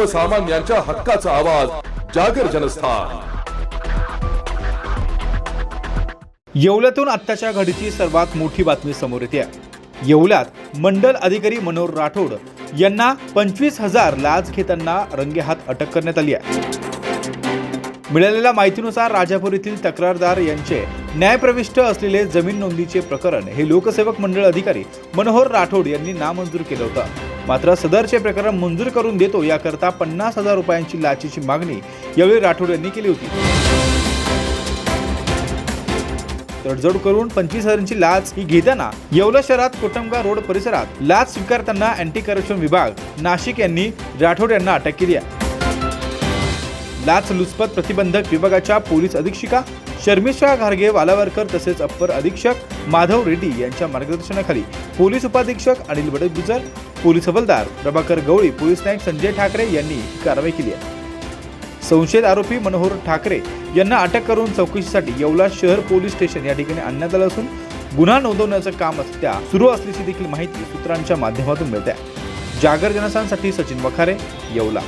सर्वसामान्यांच्या हक्काचा आवाज जागर जनस्थान. येवल्यातून आत्ताच्या घडीची सर्वात मोठी बातमी समोर येते. येवल्यात मंडल अधिकारी मनोहर राठोड यांना पंचवीस हजार लाच घेताना रंगेहात अटक करण्यात आली आहे. मिळालेल्या माहितीनुसार राजापूर येथील तक्रारदार यांचे न्यायप्रविष्ट असलेले जमीन नोंदीचे प्रकरण हे लोकसेवक मंडळ अधिकारी मनोहर राठोड यांनी नामंजूर केलं होतं. मात्र सदरचे प्रकरण मंजूर करून देतो याकरता पन्नास हजार रुपयांची लाचेची मागणी यावेळी राठोड यांनी केली होती. तडजोड करून पंचवीस हजारांची लाच ही घेताना येवला शहरात कोटमगा रोड परिसरात लाच स्वीकारताना अँटी करप्शन विभाग नाशिक यांनी राठोड यांना अटक केली आहे. लाचलुचपत प्रतिबंधक विभागाच्या पोलीस अधीक्षिका शर्मिष्ठा घारगे वालावरकर तसेच अप्पर अधीक्षक माधव रेड्डी यांच्या मार्गदर्शनाखाली पोलीस उपाधीक्षक अनिल बडगुजर पोलीस हवालदार प्रभाकर गवळी पोलीस नायक संजय ठाकरे यांनी कारवाई केली आहे. संशयित आरोपी मनोहर ठाकरे यांना अटक करून चौकशीसाठी येवला शहर पोलीस स्टेशन या ठिकाणी आणण्यात आलं असून गुन्हा नोंदवण्याचं काम सध्या सुरू असल्याची देखील माहिती सूत्रांच्या माध्यमातून मिळते जागर जनसांसाठी सचिन वखारे येवला.